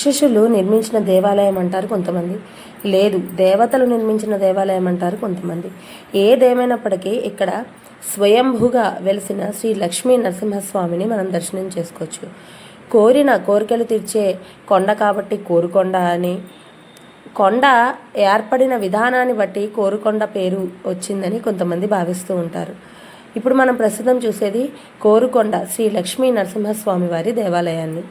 రాక్షసులు నిర్మించిన దేవాలయం అంటారు కొంతమంది. లేదు దేవతలు నిర్మించిన దేవాలయం అంటారు కొంతమంది. ఏదేమైనప్పటికీ ఇక్కడ స్వయంభూగా వెలిసిన శ్రీ లక్ష్మీ నరసింహస్వామిని మనం దర్శనం చేసుకోవచ్చు. కోరిన కోరికలు తీర్చే కొండ కాబట్టి కోరుకొండ అని. కొండ ఏర్పడిన విధానాన్ని బట్టి కోరుకొండ పేరు వచ్చిందని కొంతమంది భావిస్తూ ఉంటారు. ఇప్పుడు మనం ప్రస్తుతం చూసేది కోరుకొండ శ్రీ లక్ష్మీ నరసింహస్వామి వారి దేవాలయాన్ని.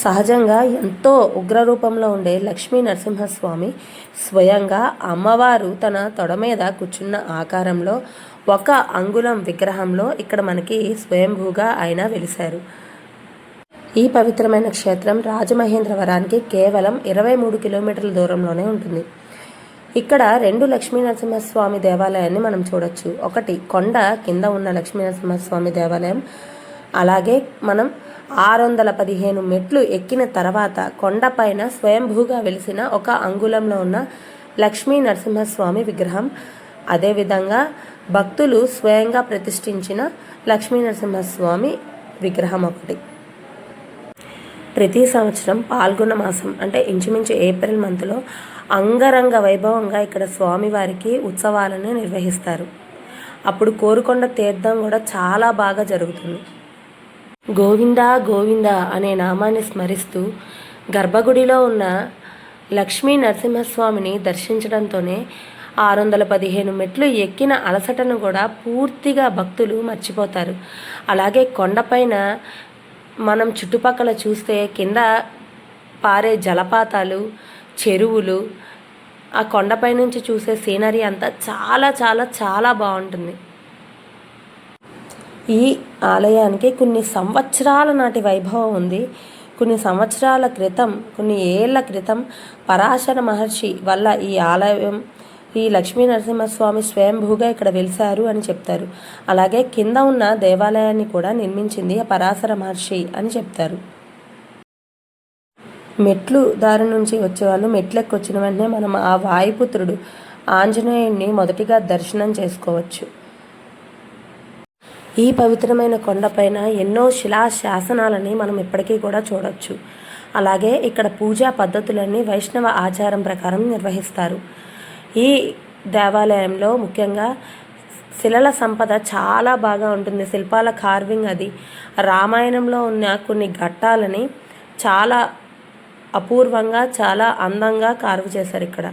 సహజంగా ఎంతో ఉగ్రరూపంలో ఉండే లక్ష్మీ నరసింహస్వామి స్వయంగా అమ్మవారు తన తొడ మీద కూర్చున్న ఆకారంలో ఒక అంగుళం విగ్రహంలో ఇక్కడ మనకి స్వయంభూగా ఆయన వెలిశారు. ఈ పవిత్రమైన క్షేత్రం రాజమహేంద్రవరానికి కేవలం ఇరవై మూడు కిలోమీటర్ల దూరంలోనే ఉంటుంది. ఇక్కడ రెండు లక్ష్మీ నరసింహస్వామి దేవాలయాన్ని మనం చూడొచ్చు. ఒకటి కొండ కింద ఉన్న లక్ష్మీ నరసింహస్వామి దేవాలయం. అలాగే మనం ఆరు వందల పదిహేను మెట్లు ఎక్కిన తర్వాత కొండపైన స్వయంభూగా వెలిసిన ఒక అంగుళంలో ఉన్న లక్ష్మీ నరసింహస్వామి విగ్రహం. అదేవిధంగా భక్తులు స్వయంగా ప్రతిష్ఠించిన లక్ష్మీ నరసింహస్వామి విగ్రహం ఒకటి. ప్రతి సంవత్సరం పాల్గొన మాసం అంటే ఇంచుమించు ఏప్రిల్ మంత్లో అంగరంగ వైభవంగా ఇక్కడ స్వామివారికి ఉత్సవాలను నిర్వహిస్తారు. అప్పుడు కోరుకొండ తీర్థం కూడా చాలా బాగా జరుగుతుంది. గోవిందా గోవిందా అనే నామాన్ని స్మరిస్తూ గర్భగుడిలో ఉన్న లక్ష్మీ నరసింహస్వామిని దర్శించడంతోనే ఆరు వందల పదిహేను మెట్లు ఎక్కిన అలసటను కూడా పూర్తిగా భక్తులు మర్చిపోతారు. అలాగే కొండపైన మనం చుట్టుపక్కల చూస్తే కింద పారే జలపాతాలు చెరువులు ఆ కొండపై నుంచి చూసే సీనరీ అంతా చాలా చాలా చాలా బాగుంటుంది. ఈ ఆలయానికి కొన్ని సంవత్సరాల నాటి వైభవం ఉంది. కొన్ని సంవత్సరాల క్రితం కొన్ని ఏళ్ళ క్రితం పరాశర మహర్షి వల్ల ఈ ఆలయం ఈ లక్ష్మీ నరసింహస్వామి స్వయంభూగా ఇక్కడ వెలిశారు అని చెప్తారు. అలాగే కింద ఉన్న దేవాలయాన్ని కూడా నిర్మించింది ఆ పరాశర మహర్షి అని చెప్తారు. మెట్లు దారి నుంచి వచ్చేవాళ్ళు మెట్లెక్కి వచ్చిన వెంటనే మనం ఆ వాయుపుత్రుడు ఆంజనేయుడిని మొదటిగా దర్శనం చేసుకోవచ్చు. ఈ పవిత్రమైన కొండపైన ఎన్నో శిలా శాసనాలని మనం ఇప్పటికీ కూడా చూడొచ్చు. అలాగే ఇక్కడ పూజా పద్ధతులన్నీ వైష్ణవ ఆచారం ప్రకారం నిర్వహిస్తారు. ఈ దేవాలయంలో ముఖ్యంగా శిలల సంపద చాలా బాగా ఉంటుంది. శిల్పాల కార్వింగ్ అది. రామాయణంలో ఉన్న కొన్ని ఘట్టాలని చాలా అపూర్వంగా చాలా అందంగా కార్వ్ చేశారు ఇక్కడ.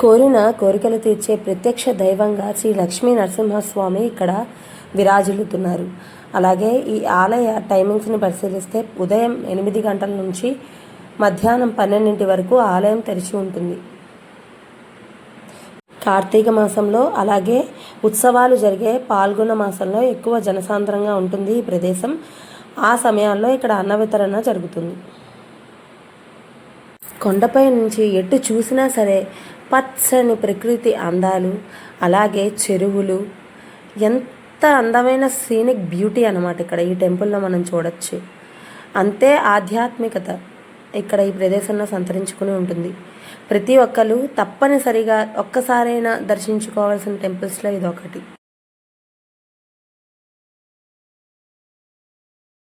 కోరిన కోరికలు తీర్చే ప్రత్యక్ష దైవంగా శ్రీ లక్ష్మీ నరసింహస్వామి ఇక్కడ విరాజిల్లుతున్నారు. అలాగే ఈ ఆలయ టైమింగ్స్ని పరిశీలిస్తే ఉదయం ఎనిమిది గంటల నుంచి మధ్యాహ్నం పన్నెండింటి వరకు ఆలయం తెరిచి ఉంటుంది. కార్తీక మాసంలో అలాగే ఉత్సవాలు జరిగే పాల్గొన మాసంలో ఎక్కువ జనసాంద్రంగా ఉంటుంది ఈ ప్రదేశం. ఆ సమయాల్లో ఇక్కడ అన్న వితరణ జరుగుతుంది. కొండపై నుంచి ఎటు చూసినా సరే పచ్చని ప్రకృతి అందాలు అలాగే చెరువులు. ఎంత అందమైన సీనిక్ బ్యూటీ అనమాట ఇక్కడ ఈ టెంపుల్లో మనం చూడొచ్చు. అంతే ఆధ్యాత్మికత ఇక్కడ ఈ ప్రదేశంలో సంతరించుకుని ఉంటుంది. ప్రతి ఒక్కరు తప్పనిసరిగా ఒక్కసారైనా దర్శించుకోవాల్సిన టెంపుల్స్లో ఇది ఒకటి